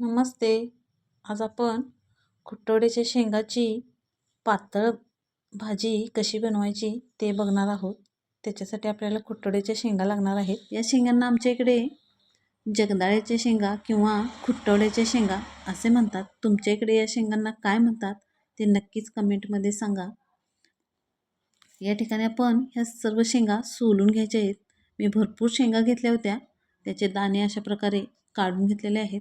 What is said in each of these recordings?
नमस्ते. आज आपण खुटवड्याच्या शेंगाची पातळ भाजी कशी बनवायची ते बघणार आहोत. त्याच्यासाठी आपल्याला खुटवड्याच्या शेंगा लागणार आहेत. या शेंगांना आमच्या इकडे जगदाळ्याच्या शेंगा किंवा खुटवड्याच्या शेंगा असे म्हणतात. तुमच्या इकडे या शेंगांना काय म्हणतात ते नक्कीच कमेंटमध्ये सांगा. या ठिकाणी आपण ह्या सर्व शेंगा सोलून घ्यायच्या आहेत. मी भरपूर शेंगा घेतल्या होत्या. त्याचे दाणे अशा प्रकारे काढून घेतलेले आहेत.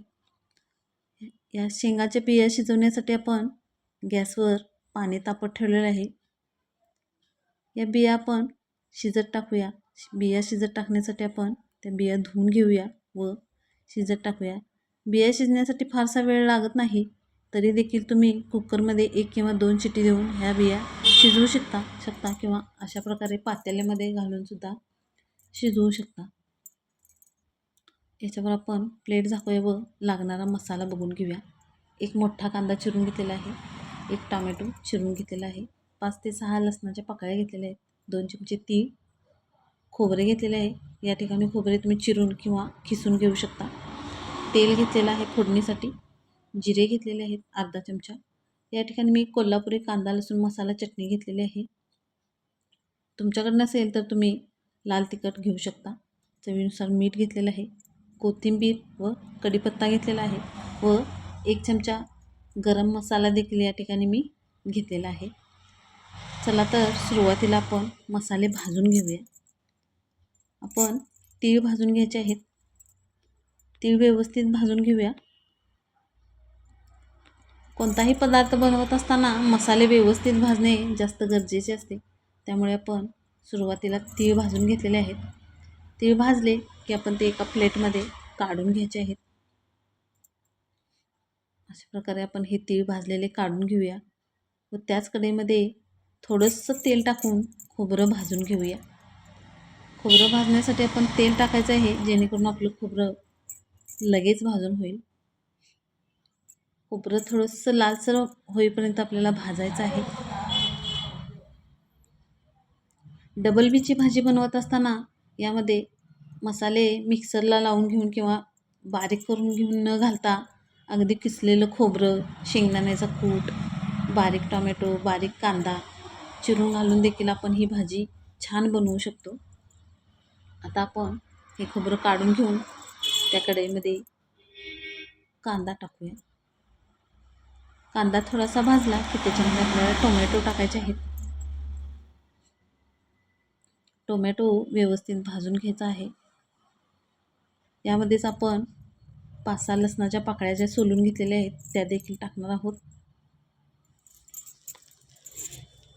या शेंगाच्या बिया शिजवण्यासाठी आपण गॅसवर पाणी तापत ठेवलेलं आहे. या बिया आपण शिजत टाकूया. बिया शिजत टाकण्यासाठी आपण त्या बिया धुवून घेऊया व शिजत टाकूया. बिया शिजण्यासाठी फारसा वेळ लागत नाही तरी देखील तुम्ही कुकरमध्ये एक किंवा दोन शिटी देऊन ह्या बिया शिजवू शकता शकता किंवा अशा प्रकारे पातेल्यामध्ये घालूनसुद्धा शिजवू शकता. याच्यावर आपण प्लेट झाकूया व लागणारा मसाला बघून घेऊया. एक मोठा कांदा चिरून घेतलेला आहे. एक टॉमॅटो चिरून घेतलेला आहे. पाच ते सहा लसणाच्या पाकळ्या घेतलेल्या आहेत. दोन चमचे तीळ खोबरे घेतलेले आहे. या ठिकाणी खोबरे तुम्ही चिरून किंवा खिसून घेऊ शकता. तेल घेतलेलं आहे फोडणीसाठी. जिरे घेतलेले आहेत अर्धा चमचा. या ठिकाणी मी कोल्हापुरी कांदा लसूण मसाला चटणी घेतलेली आहे. तुमच्याकडे नसेल तर तुम्ही लाल तिखट घेऊ शकता. चवीनुसार मीठ घेतलेलं आहे. कोथिंबीर व कढीपत्ता घेतलेला आहे व एक चमचा गरम मसाला देखील या ठिकाणी मी घेतलेला आहे. चला तर सुरुवातीला आपण मसाले भाजून घेऊया. आपण तीळ भाजून घ्यायचे आहेत. तीळ व्यवस्थित भाजून घेऊया. कोणताही पदार्थ बनवत असताना मसाले व्यवस्थित भाजणे जास्त गरजेचे असते. त्यामुळे आपण सुरुवातीला तीळ भाजून घेतलेले आहेत. तीळ भाजले की आपण ते एका प्लेटमध्ये काढून घ्यायचे आहेत. अशा प्रकारे आपण हे तीळ भाजलेले काढून घेऊया व त्याच कडेमध्ये थोडंसं तेल टाकून खोबरं भाजून घेऊया. खोबरं भाजण्यासाठी आपण तेल टाकायचं आहे जेणेकरून आपलं खोबरं लगेच भाजून होईल. खोबरं थोडंसं लालसर होईपर्यंत आपल्याला भाजायचं आहे. डबल बीची भाजी बनवत असताना यामध्ये मसाले मिक्सरला लावून घेऊन किंवा बारीक करून घेऊन न घालता अगदी किसलेलं खोबरं शेंगदाण्याचा कूट बारीक टोमॅटो बारीक कांदा चिरून घालून देखील आपण ही भाजी छान बनवू शकतो. आता आपण हे खोबरं काढून घेऊन त्या कढईमध्ये कांदा टाकूया. कांदा थोडासा भाजला की त्याच्यामध्ये आपल्याला टोमॅटो टाकायचे आहेत. टोमॅटो व्यवस्थित भाजून घ्यायचा आहे. यामध्येच आपण पाच सहा लसणाच्या पाकळ्या ज्या सोलून घेतलेल्या आहेत त्या देखील टाकणार आहोत.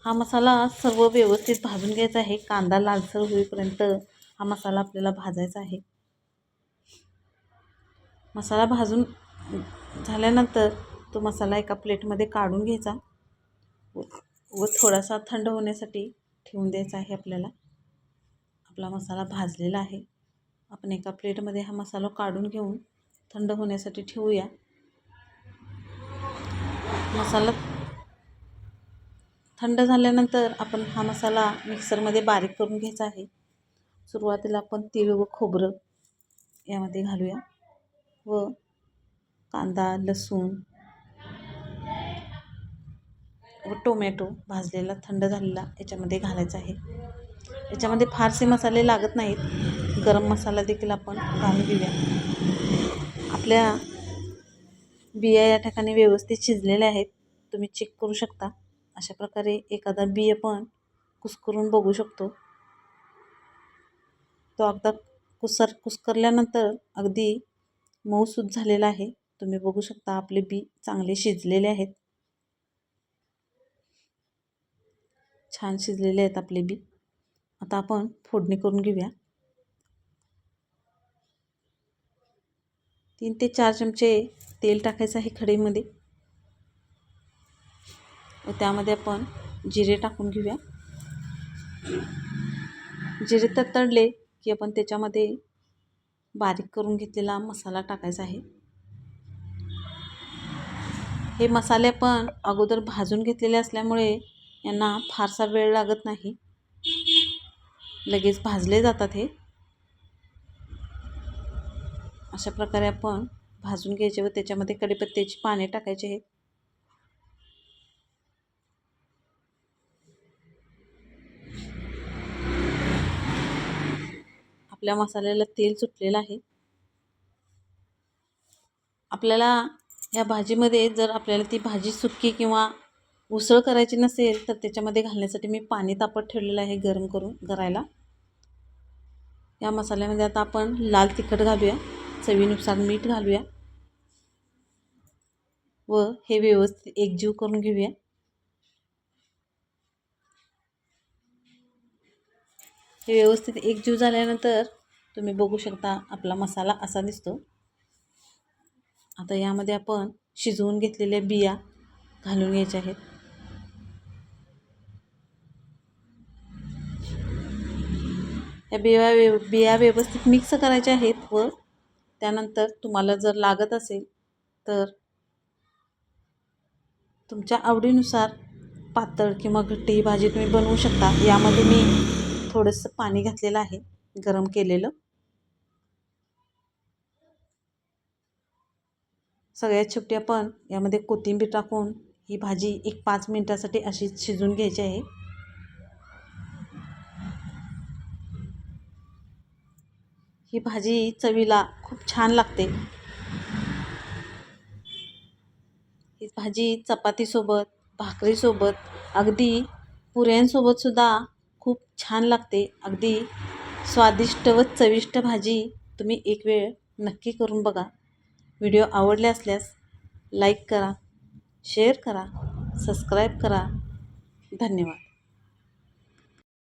हा मसाला सर्व व्यवस्थित भाजून घ्यायचा आहे. कांदा लालसर होईपर्यंत हा मसाला आपल्याला भाजायचा आहे. मसाला भाजून झाल्यानंतर तो मसाला एका प्लेटमध्ये काढून घ्यायचा व थोडासा थंड होण्यासाठी ठेवून द्यायचा आहे आपल्याला. आपला मसाला भाजलेला आहे. आपण एका प्लेटमध्ये हा मसाला काढून घेऊन थंड होण्यासाठी ठेवूया. मसाला थंड झाल्यानंतर आपण हा मसाला मिक्सरमध्ये बारीक करून घ्यायचा आहे. सुरुवातीला आपण तीळ व खोबरं यामध्ये घालूया व कांदा लसूण व टोमॅटो भाजलेला थंड झालेला याच्यामध्ये घालायचा आहे. याच्यामध्ये फारसे मसाले लागत नाहीत. गरम मसाला देखील आपण घालून घेऊया. आपल्या बिया या ठिकाणी व्यवस्थित शिजलेल्या आहेत. तुम्ही चेक करू शकता. अशा प्रकारे एखादा बिया पण कुस्करून बघू शकतो. तो अगदा कुसर कुस्करल्यानंतर अगदी मऊसूद झालेला आहे. तुम्ही बघू शकता आपले बी चांगले शिजलेले आहेत. छान शिजलेले आहेत आपले बी. आता आपण फोडणी करून घेऊया. तीन ते चार चमचे तेल टाकायचं आहे कढईमध्ये व त्यामध्ये आपण जिरे टाकून घेऊया. जिरे तडले की आपण त्याच्यामध्ये बारीक करून घेतलेला मसाला टाकायचा आहे. हे मसाले आपण अगोदर भाजून घेतलेले असल्यामुळे यांना फारसा वेळ लागत नाही. लगेच भाजले जातात हे. अशा प्रकारे आपण भाजून घ्यायचे व त्याच्यामध्ये कडीपत्त्याची पाने टाकायचे आहेत आपल्या मसाल्याला तेल सुटलेलं आहे. आपल्याला या भाजीमध्ये जर आपल्याला ती भाजी सुक्की किंवा उसळ करायची नसेल तर त्याच्यामध्ये घालण्यासाठी मी पाणी तापत ठेवलेलं आहे गरम करून करायला. या मसाल्यामध्ये आता आपण लाल तिखट घालूया. चवीनुसार मीठ घालूया. व हे व्यवस्थित एकजीव करून घेऊया. हे व्यवस्थित एकजीव झाल्यानंतर तुम्ही बघू शकता आपला मसाला असा दिसतो. आता यामध्ये आपण शिजवून घेतलेल्या बिया घालून घ्यायच्या आहेत. या बिया व्यव बिया व्यवस्थित मिक्स करायच्या आहेत व त्यानंतर तुम्हाला जर लागत असेल तर तुमच्या आवडीनुसार पातळ किंवा घट्टी ही भाजी तुम्ही बनवू शकता. यामध्ये मी थोडंसं पाणी घातलेलं आहे गरम केलेलं. सगळ्यात शेवटी आपण यामध्ये कोथिंबीर टाकून ही भाजी एक पाच मिनटासाठी अशीच शिजवून घ्यायची आहे. ही भाजी चवीला खूप छान लागते. ही भाजी चपातीसोबत भाकरीसोबत अगदी पुऱ्यांसोबतसुद्धा खूप छान लागते. अगदी स्वादिष्ट व चविष्ट भाजी तुम्ही एक वेळ नक्की करून बघा. व्हिडिओ आवडले असल्यास लाईक करा शेअर करा सबस्क्राईब करा. धन्यवाद.